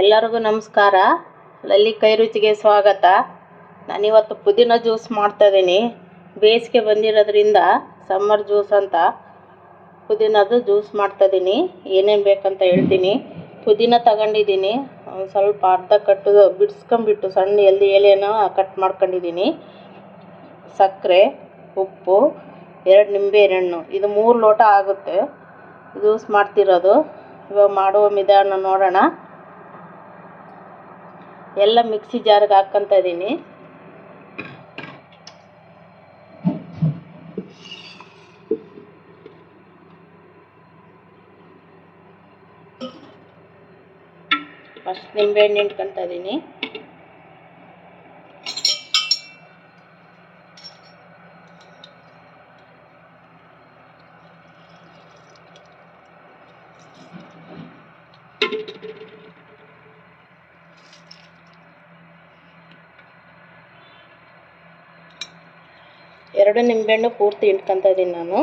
ಎಲ್ಲರಿಗೂ ನಮಸ್ಕಾರ. ಲಲ್ಲಿ ಕೈ ರುಚಿಗೆ ಸ್ವಾಗತ. ನಾನಿವತ್ತು ಪುದೀನ ಜ್ಯೂಸ್ ಮಾಡ್ತಾ ಇದ್ದೀನಿ ಬೇಸಿಗೆ ಬಂದಿರೋದ್ರಿಂದ ಸಮ್ಮರ್ ಜ್ಯೂಸ್ ಅಂತ ಪುದೀನದು ಜ್ಯೂಸ್ ಮಾಡ್ತಾ ಇದ್ದೀನಿ ಏನೇನು ಬೇಕಂತ ಹೇಳ್ತೀನಿ. ಪುದೀನ ತಗೊಂಡಿದ್ದೀನಿ. ಸ್ವಲ್ಪ ಅರ್ಧ ಕಟ್ಟು ಬಿಡಿಸ್ಕೊಂಬಿಟ್ಟು ಸಣ್ಣ ಎಲ್ಲಿ ಎಲೆನ ಕಟ್ ಮಾಡ್ಕೊಂಡಿದ್ದೀನಿ. ಸಕ್ಕರೆ, ಉಪ್ಪು, ಎರಡು ನಿಂಬೆ ಹಣ್ಣು. ಇದು ಮೂರು ಲೋಟ ಆಗುತ್ತೆ. ಜ್ಯೂಸ್ ಮಾಡ್ತಿರೋದು. ಇವಾಗ ಮಾಡುವ ವಿಧಾನ ನೋಡೋಣ. ಎಲ್ಲ ಮಿಕ್ಸಿ ಜಾರ್ಗೆ ಹಾಕ್ಕೊಂತ ಇದ್ದೀನಿ ಫಸ್ಟ್ ನಿಂಬೆಹಣ್ಣು ಹಿಂಡ್ಕೊಂತ ಇದ್ದೀನಿ ಎರಡು ನಿಂಬೆಹಣ್ಣು ಪೂರ್ತಿ ಹಿಂಡ್ಕೊಂತ ಇದ್ದೀನಿ ನಾನು.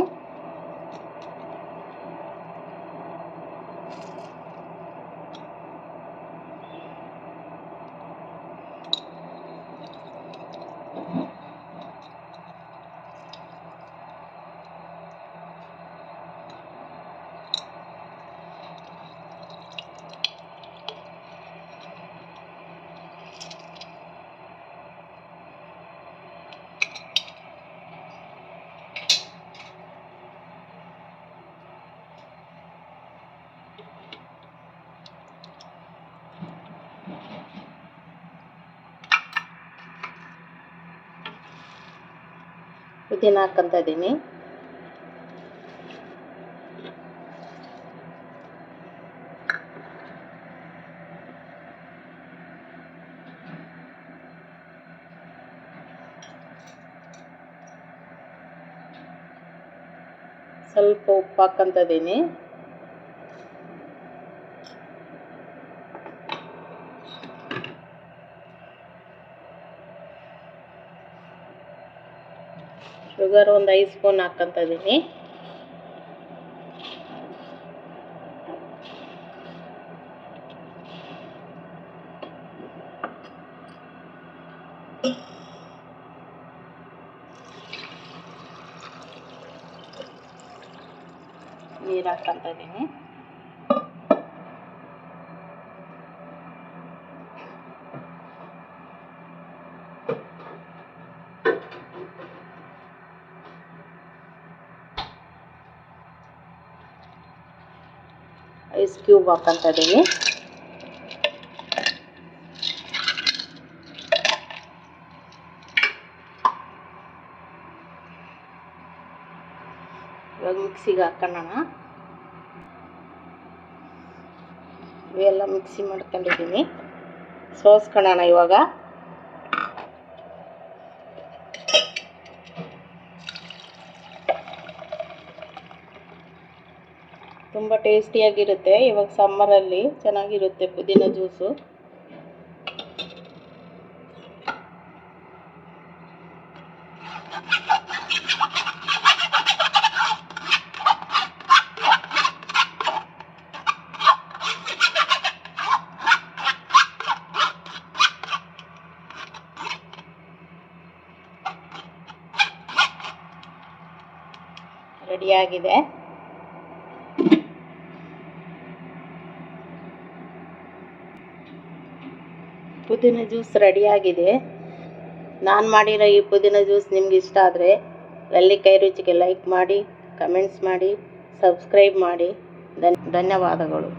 ಪುದೀನ ಹಾಕೊಂತ ಇದ್ದೀನಿ. ಸ್ವಲ್ಪ ಉಪ್ಪು ಹಾಕೊಂತ ಇದ್ದೀನಿ. ಶುಗರ್ ಒಂದು ಐದು ಸ್ಪೂನ್ ಹಾಕ್ಕೊಂತ ಇದ್ದೀನಿ ನೀರು ಹಾಕ್ಕೊಂತ ಇದ್ದೀನಿ ಐಸ್ ಕ್ಯೂಬ್ ಹಾಕ್ಕೊಂತ ಇದ್ದೀನಿ ಇವಾಗ ಮಿಕ್ಸಿಗೆ ಹಾಕೊಳ್ಳೋಣ ಇವೆಲ್ಲ ಮಿಕ್ಸಿ ಮಾಡ್ಕೊಂಡಿದ್ದೀನಿ. ಸೋಸ್ಕೊಳ್ಳೋಣ ಇವಾಗ. ತುಂಬ ಟೇಸ್ಟಿಯಾಗಿರುತ್ತೆ ಇವಾಗ ಸಮ್ಮರಲ್ಲಿ ಚೆನ್ನಾಗಿರುತ್ತೆ ಪುದೀನ ಜ್ಯೂಸು. ರೆಡಿಯಾಗಿದೆ. ಪುದೀನ ಜ್ಯೂಸ್ ರೆಡಿಯಾಗಿದೆ ನಾನು ಮಾಡಿರೋ ಈ ಪುದೀನ ಜ್ಯೂಸ್ ನಿಮ್ಗೆ ಇಷ್ಟ ಆದರೆ ಕೈ ರುಚಿಗೆ ಲೈಕ್ ಮಾಡಿ ಕಮೆಂಟ್ಸ್ ಮಾಡಿ ಸಬ್ಸ್ಕ್ರೈಬ್ ಮಾಡಿ. ಧನ್ ಧನ್ಯವಾದಗಳು.